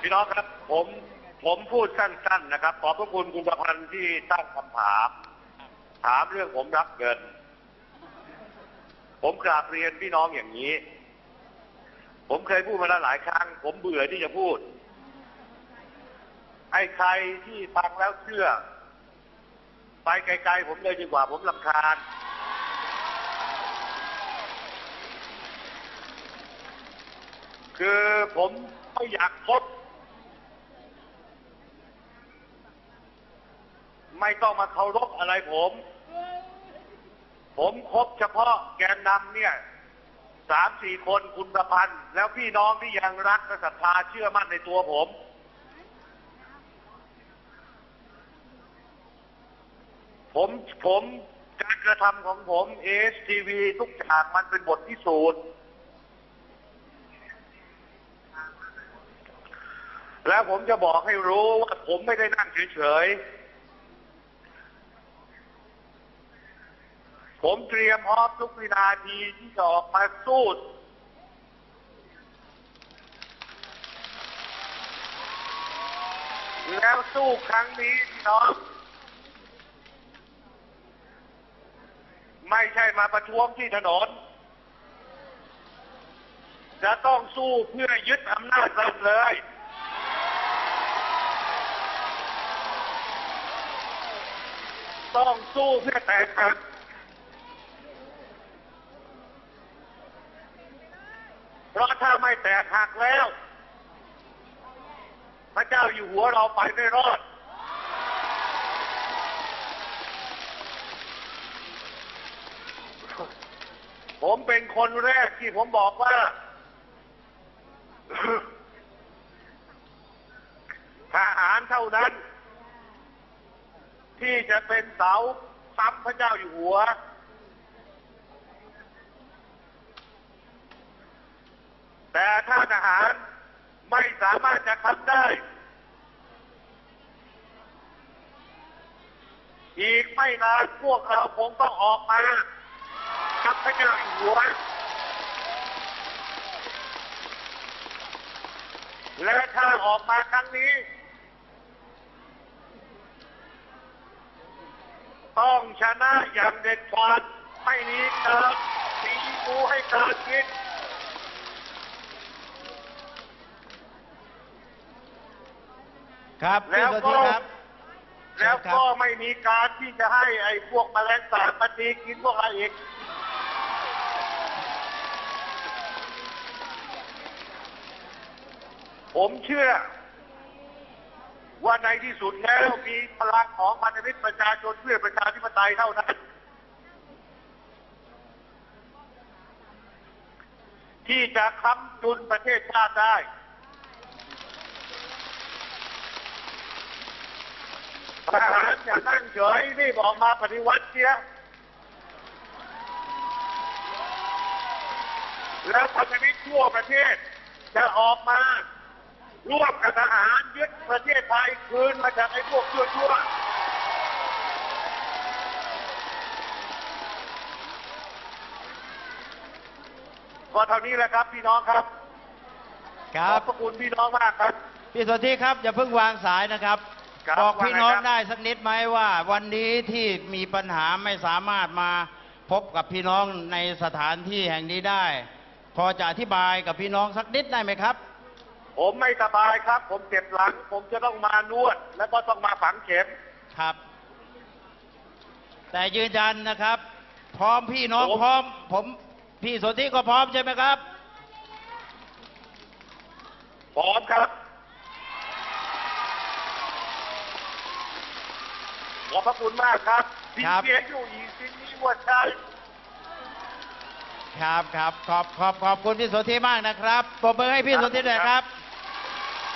พี่น้องครับ ผมผมพูดสั้น ๆ นะครับ ขอบพระคุณคุณประพันธ์ที่ตั้งคำถาม ถามเรื่องผมรับเงิน ผมกราบเรียนพี่น้องอย่างนี้ ผมเคยพูดมาแล้วหลายครั้ง ผมเบื่อที่จะพูด ไอ้ใครที่ฟังแล้วเชื่อ ไปไกลๆผมเลยดีกว่าผมลำคาญคือผมไม่อยากพบ ไม่ต้องมาเคารพอะไรผม ผมคบเฉพาะแกนนำเนี่ยสามสี่คนคุณประพันธ์ แล้วพี่น้องที่ยังรักและศรัทธาเชื่อมั่นในตัวผม ผมผมการกระทำของผมเอสทีวีทุกอย่างมันเป็นบทพิสูจน์แล้วผมจะบอกให้รู้ว่าผมไม่ได้นั่งเฉยๆ ผมเตรียมพร้อมทุกวินาทีที่จะออกมาสู้แล้วสู้ครั้งนี้พี่น้อง ไม่ใช่มาประท้วงที่ถนน จะต้องสู้เพื่อยึดอำนาจเราเลย ต้องสู้เพื่อแตกหักเพราะถ้า ไม่แตกหักแล้ว พระเจ้าอยู่หัวเราไปไม่รอด ผมเป็นคนแรกที่ผมบอกว่า ทหารเท่านั้น ที่จะเป็นเสาซ้ำพระเจ้าอยู่หัว แต่ถ้าทหารไม่สามารถจะทำได้ อีกไม่นานพวกเราคงต้องออกมากับพระเจ้าอยู่หัวและถ้าออกมาครั้งนี้ ต้องชนะอย่างเด็ดขาดไม่มีเกิดสีมูให้เกิดคิด ครับพี่แล้วสนก็ธิครับ แล้วครับก็ไม่มีการที่จะให้ไอ้พวกแมลงสาบมาตีกินพวกเราอีกผมเชื่อ ว่าในที่สุดแล้วมีพลังของพันธมิตรประชาชนเพื่อประชาธิปไตยเท่านั้น ที่จะค้ำจุนประเทศชาติได้ ทหารอย่านั่งเฉยรีบออกมาปฏิวัติเสียแล้วพันธมิตรทั่วประเทศ จะออกมาร่วมกับทหารยึดประเทศไทยคืนมาจากไอ้พวกชั่วๆก็เท่านี้แหละครับพี่น้องครับคขรัอบบพระคุณพี่น้องมากครับ พี่สนธิครับอย่าเพิ่งวางสายนะครับ ครับบอกพี่น้องว่าไงครับ ได้สักนิดไหมว่า วันนี้ที่มีปัญหาไม่สามารถมาพบกับพี่น้องในสถานที่แห่งนี้ได้ พอจะอธิบายกับพี่น้องสักนิดได้ไหมครับ ผมไม่สบายครับ ผมเจ็บหลัง ผมจะต้องมานวด แล้วก็ต้องมาฝังเข็ม ครับ แต่ยืนยันนะครับ พร้อมพี่น้องผม พร้อม ผมพี่สนธิก็พร้อมใช่ไหมครับ พร้อมครับ ขอบพระคุณมากครับที่ครับเกียรติอยู่อีกสิ่งนี้ว่าใช่ ครับครับขอบขอบขอบคุณพี่สนธิมากนะครับปรบมือให้พี่สนธิหน่อยครับค